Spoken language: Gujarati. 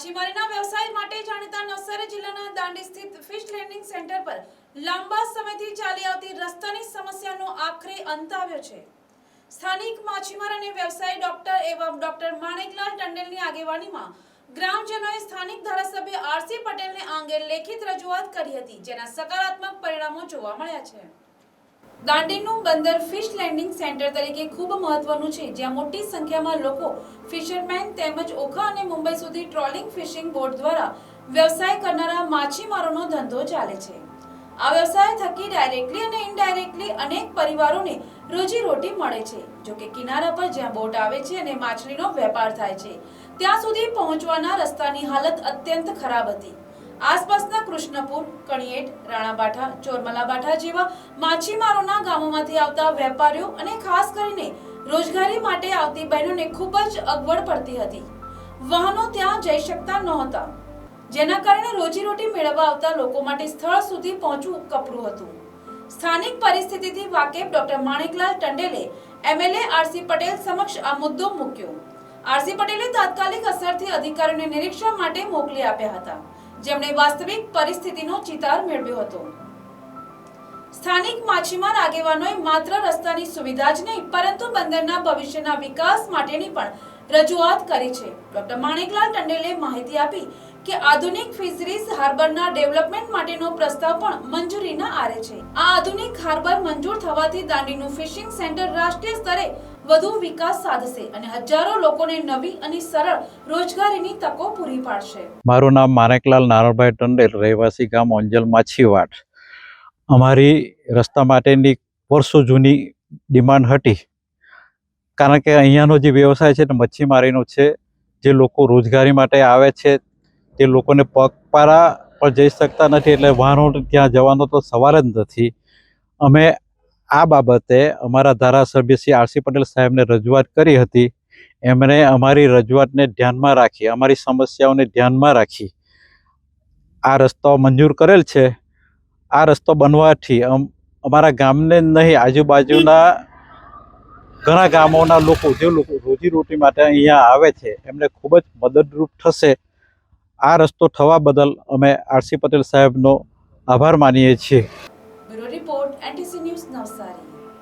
માછીમારીના વ્યવસાય માટે જાણીતા નવસારી જિલ્લાના દાંડી સ્થિત ફિશ લેન્ડિંગ સેન્ટર પર લાંબા સમયથી ચાલી આવતી રસ્તાની સમસ્યાનો આખરે અંત આવ્યો છે. સ્થાનિક માછીમાર અને વ્યવસાય ડોક્ટર એવા ડોક્ટર માણેકલાલ ટંડેલની આગેવાનીમાં ગ્રામજનોએ સ્થાનિક ધારાસભ્ય આરસી પટેલને આંગે લેખિત રજૂઆત કરી હતી, જેના સકારાત્મક પરિણામો જોવા મળ્યા છે. દાંડીનું બંદર ફિશ લેન્ડિંગ સેન્ટર તરીકે ખૂબ મહત્વનું છે, જ્યાં મોટી સંખ્યામાં લોકો, ફિશરમેન તેમજ ઓખા અને મુંબઈ સુધી ટ્રોલિંગ ફિશિંગ બોટ દ્વારા વ્યવસાય કરનારા માછીમારોનો ધંધો ચાલે છે. આ વ્યવસાય થકી ડાયરેક્ટલી અને ઇનડાયરેક્ટલી અનેક પરિવારોને રોજીરોટી મળે છે, જો કે કિનારા પર જ્યાં બોટ આવે છે અને માછલીનો વેપાર થાય છે, ત્યાં સુધી પહોંચવાના રસ્તાની હાલત અત્યંત ખરાબ હતી. આસપાસના કૃષ્ણપુર, કણિયેટ, રાણાબાઠા, ચોરમલાબાઠા જેવા માછીમારોના ગામોમાંથી આવતા વેપારીઓ અને ખાસ કરીને રોજગારી માટે આવતી બહેનોને ખૂબ જ અગવડ પડતી હતી. વાહનો ત્યાં જઈ શકતા નહોતા, જેના કારણે રોજીરોટી મેળવવા આવતા લોકો માટે સ્થળ સુધી પહોંચવું કપરું હતું. સ્થાનિક પરિસ્થિતિથી વાકેફ ડોક્ટર માણેકલાલ ટંડેલે એમએલએ આરસી પટેલ સમક્ષ આ મુદ્દો મૂક્યો. આરસી પટેલે તાત્કાલિક અસરથી અધિકારીઓને નિરીક્ષણ માટે મોકલી આપ્યા હતા. જેમણે વાસ્તવિક પરિસ્થિતિનો ચિતાર મેળવ્યો હતો. સ્થાનિક માછીમાર આગેવાનોએ માત્ર રસ્તાની સુવિધા જ નહીં, પરંતુ બંદરના ભવિષ્યના વિકાસ માટેની પણ રજૂઆત કરી છે. ડોક્ટર માણેકલાલ ટંડેલે માહિતી આપી કે આધુનિક ફિશરીઝ હાર્બરના ડેવલપમેન્ટ માટેનો પ્રસ્તાવ પણ મંજૂરીના આરે છે. આ આધુનિક હાર્બર મંજૂર થવાથી દાંડીનું ફિશિંગ સેન્ટર રાષ્ટ્રીય સ્તરે વધુ વિકાસ સાધશે અને હજારો લોકોને નવી અને સરળ રોજગારીની તકો પૂરી પાડશે. મારું નામ માનેકલાલ નારણભાઈ ટંડેલ, રહેવાસી ગામ ઓંજલ, માછીવાડ. અમારી રસ્તા માટેની વર્ષો જૂની ડિમાન્ડ હતી. કારણ કે અહીંયાનો જે વ્યવસાય છે તે મચ્છીમારીનો છે, જે લોકો રોજગારી માટે આવે છે તે લોકોને પગપાળા પણ જઈ શકતા નથી એટલે વાહનો ત્યાં જવાનો તો સવાલ જ નથી. અમે આ બાબતે અમારા ધારાસભ્ય શ્રી આરસી પટેલ સાહેબને રજૂઆત કરી હતી. એમણે અમારી રજૂઆતને ધ્યાનમાં રાખી, અમારી સમસ્યાઓને ધ્યાનમાં રાખી. આ રસ્તો મંજૂર કરેલ છે. આ રસ્તો બનવાથી અમ, અમારા ગામને નહીં, આજુબાજુના ઘણા ગામોના લોકો, જે લોકો રોજીરોટી માટે અહીંયા આવે છે, એમને ખૂબ જ મદદરૂપ થશે. આ રસ્તો થવા બદલ અમે આરસી પટેલ સાહેબનો આભાર માનીએ છીએ. Report, NTC news Navsari.